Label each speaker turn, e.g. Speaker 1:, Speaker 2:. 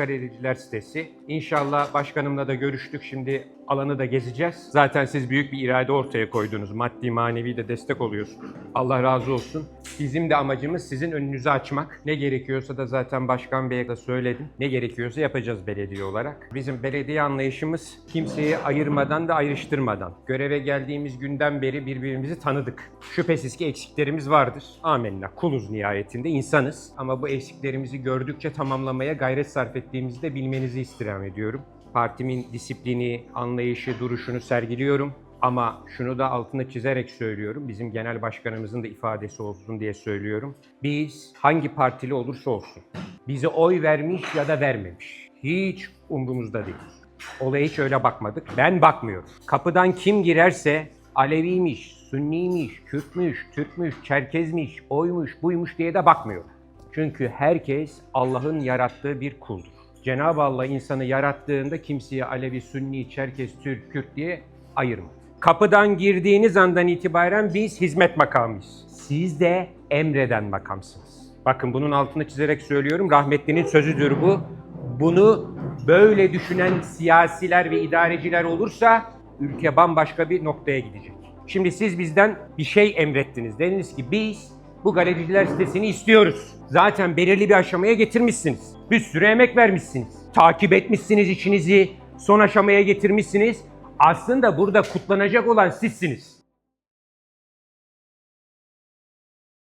Speaker 1: galericiler sitesi. İnşallah başkanımla da görüştük. Şimdi alanı da gezeceğiz. Zaten siz büyük bir irade ortaya koydunuz. Maddi manevi de destek oluyorsunuz. Allah razı olsun. Bizim de amacımız sizin önünüzü açmak. Ne gerekiyorsa da zaten Başkan Bey'e de söyledim. Ne gerekiyorsa yapacağız belediye olarak. Bizim belediye anlayışımız kimseyi ayırmadan da ayrıştırmadan. Göreve geldiğimiz günden beri birbirimizi tanıdık. Şüphesiz ki eksiklerimiz vardır. Amenna. Kuluz nihayetinde insanız. Ama bu eksiklerimizi gördükçe tamamlamaya gayret sarf ettiğimizi de bilmenizi istirham ediyorum. Partimin disiplini, anlayışı, duruşunu sergiliyorum. Ama şunu da altını çizerek söylüyorum. Bizim genel başkanımızın da ifadesi olsun diye söylüyorum. Biz hangi partili olursa olsun bize oy vermiş ya da vermemiş. Hiç umrumuzda değil. Olaya hiç öyle bakmadık. Ben bakmıyorum. Kapıdan kim girerse Aleviymiş, Sünniymiş, Kürtmüş, Türkmüş, Çerkezmiş, oymuş, buymuş diye de bakmıyorum. Çünkü herkes Allah'ın yarattığı bir kuldur. Cenab-ı Allah insanı yarattığında kimseye Alevi, Sünni, Çerkez, Türk, Kürt diye ayırmadı. Kapıdan girdiğiniz andan itibaren biz hizmet makamıyız. Siz de emreden makamsınız. Bakın bunun altını çizerek söylüyorum. Rahmetlinin sözüdür bu. Bunu böyle düşünen siyasiler ve idareciler olursa ülke bambaşka bir noktaya gidecek. Şimdi siz bizden bir şey emrettiniz. Dediniz ki biz bu galericiler sitesini istiyoruz. Zaten belirli bir aşamaya getirmişsiniz. Bir sürü emek vermişsiniz. Takip etmişsiniz işinizi, son aşamaya getirmişsiniz. Aslında burada kutlanacak olan sizsiniz.